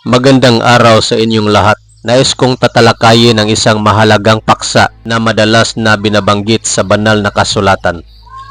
Magandang araw sa inyong lahat. Nais kong tatalakayin ang isang mahalagang paksa na madalas na binabanggit sa banal na kasulatan.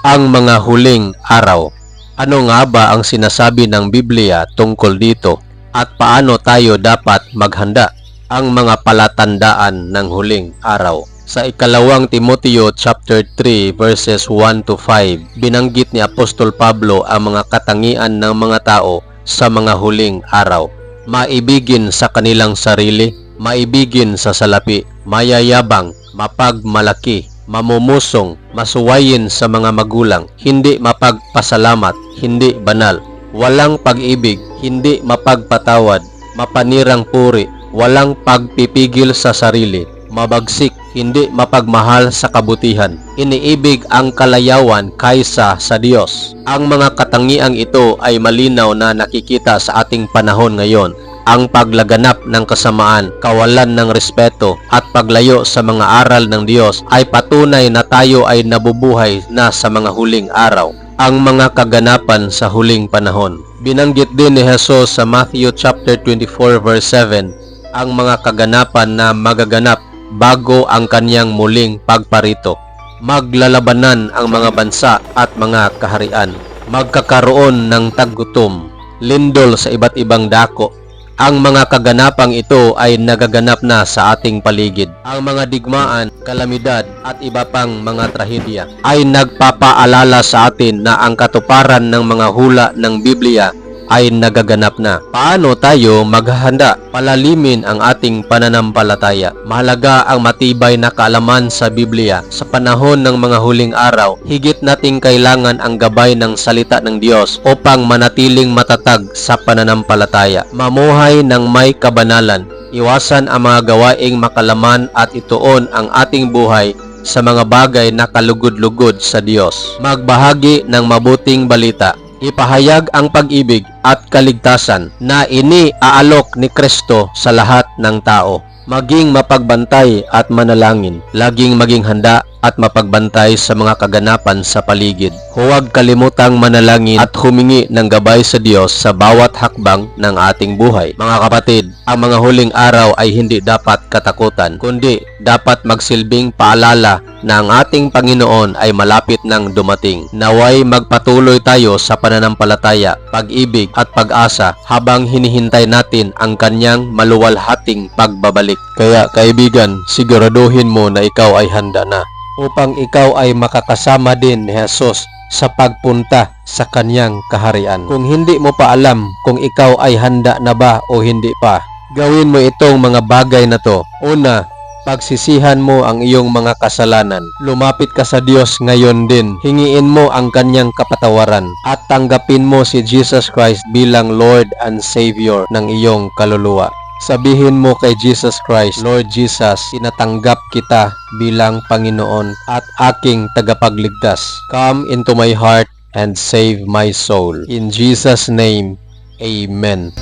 Ang mga huling araw. Ano nga ba ang sinasabi ng Biblia tungkol dito at paano tayo dapat maghanda? Ang mga palatandaan ng huling araw. Sa ikalawang Timoteo chapter 3 verses 1 to 5, binanggit ni Apostol Pablo ang mga katangian ng mga tao sa mga huling araw. Maibigin sa kanilang sarili, maibigin sa salapi, mayayabang, mapagmalaki, mamumusong, masuwayin sa mga magulang, hindi mapagpasalamat, hindi banal, walang pag-ibig, hindi mapagpatawad, mapanirang puri, walang pagpipigil sa sarili, mabagsik, hindi mapagmahal sa kabutihan. Iniibig ang kalayawan kaysa sa Diyos. Ang mga katangiang ito ay malinaw na nakikita sa ating panahon ngayon. Ang paglaganap ng kasamaan, kawalan ng respeto at paglayo sa mga aral ng Diyos ay patunay na tayo ay nabubuhay na sa mga huling araw ang mga kaganapan sa huling panahon. Binanggit din ni Jesus sa Matthew chapter 24 verse 7 ang mga kaganapan na magaganap bago ang kanyang muling pagparito. Maglalabanan ang mga bansa at mga kaharian. Magkakaroon ng taggutom, lindol sa iba't ibang dako. Ang mga kaganapang ito ay nagaganap na sa ating paligid. Ang mga digmaan, kalamidad at iba pang mga trahedya ay nagpapaalala sa atin na ang katuparan ng mga hula ng Biblia ay nagaganap na. Paano tayo maghahanda? Palalimin ang ating pananampalataya. Mahalaga ang matibay na kaalaman sa Biblia. Sa panahon ng mga huling araw, higit nating kailangan ang gabay ng salita ng Diyos upang manatiling matatag sa pananampalataya. Mamuhay ng may kabanalan. Iwasan ang mga gawaing makalaman at ituon ang ating buhay sa mga bagay na kalugod-lugod sa Diyos. Magbahagi ng mabuting balita ipahayag ang pag-ibig at kaligtasan na iniaalok ni Kristo sa lahat ng tao. Maging mapagbantay at manalangin, laging maging handa at mapagbantay sa mga kaganapan sa paligid. Huwag kalimutang manalangin at humingi ng gabay sa Diyos sa bawat hakbang ng ating buhay. Mga kapatid, ang mga huling araw ay hindi dapat katakutan, kundi dapat magsilbing paalala na ang ating Panginoon ay malapit nang dumating. Naway magpatuloy tayo sa pananampalataya, pag-ibig at pag-asa habang hinihintay natin ang kanyang maluwalhating pagbabalik. Kaya kaibigan, siguraduhin mo na ikaw ay handa na upang ikaw ay makakasama din ni Jesus sa pagpunta sa kanyang kaharian. Kung hindi mo pa alam kung ikaw ay handa na ba o hindi pa, gawin mo itong mga bagay na to. Una, pagsisihan mo ang iyong mga kasalanan. Lumapit ka sa Diyos ngayon din. Hingiin mo ang kanyang kapatawaran at tanggapin mo si Jesus Christ bilang Lord and Savior ng iyong kaluluwa. Sabihin mo kay Jesus Christ, Lord Jesus, tinatanggap kita bilang Panginoon at aking tagapagligtas. Come into my heart and save my soul. In Jesus' name, Amen.